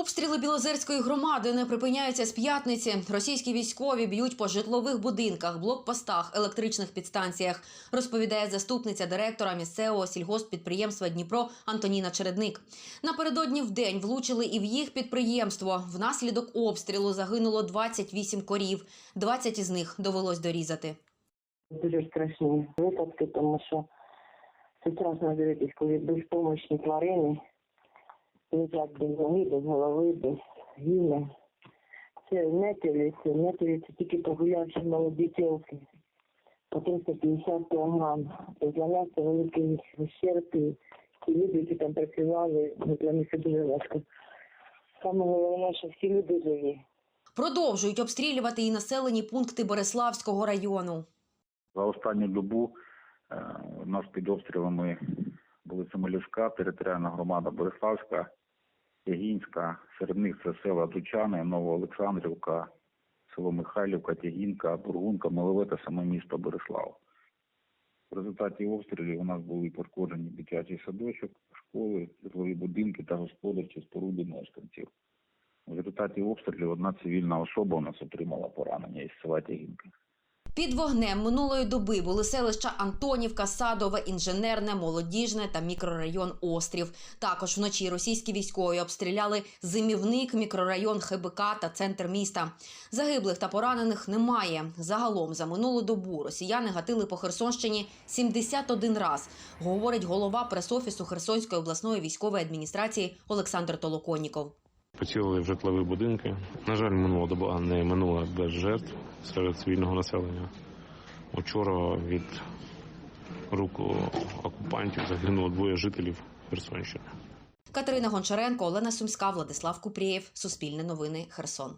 Обстріли Білозерської громади не припиняються з п'ятниці. Російські військові б'ють по житлових будинках, блокпостах, електричних підстанціях, розповідає заступниця директора місцевого сільгосппідприємства Дніпро Антоніна Чередник. Напередодні в день влучили і в їх підприємство. Внаслідок обстрілу загинуло 28 корів. 20 із них довелось дорізати. Дуже страшні випадки, тому що страшно дивитись, коли безпомощні тварини лежать без ноги, без голови, без гілля. Це нетелі, це нетелі, це тільки погулявші молоді тілки по 350 кілограм. Тобто для нас це великий ущерб, і ті люди, які там працювали, ну, для них це дуже важко. Саме головне, що всі люди живі. Продовжують обстрілювати і населені пункти Бориславського району. За останню добу е, у нас під обстрілами були Семелівська, територіальна громада Бориславська, Ягінська. Серед них це села Дучани, Новоолександрівка, село Михайлівка, Тягінка, Бургунка, Милове та саме місто Борислав. В результаті обстрілів у нас були пошкоджені дитячий садочок, школи, житлові будинки та господарчі споруди мешканців. В результаті обстрілів одна цивільна особа у нас отримала поранення із села Тягінка. Під вогнем минулої доби були селища Антонівка, Садове, Інженерне, Молодіжне та мікрорайон Острів. Також вночі російські військові обстріляли Зимівник, мікрорайон ХБК та центр міста. Загиблих та поранених немає. Загалом за минулу добу росіяни гатили по Херсонщині 71 раз, говорить голова пресофісу Херсонської обласної військової адміністрації Олександр Толоконніков. Поцілили в житлові будинки. На жаль, минула доба не минула без жертв серед цивільного населення. Учора від рук окупантів загинуло двоє жителів Херсонщини. Катерина Гончаренко, Олена Сумська, Владислав Купрієв. Суспільне новини. Херсон.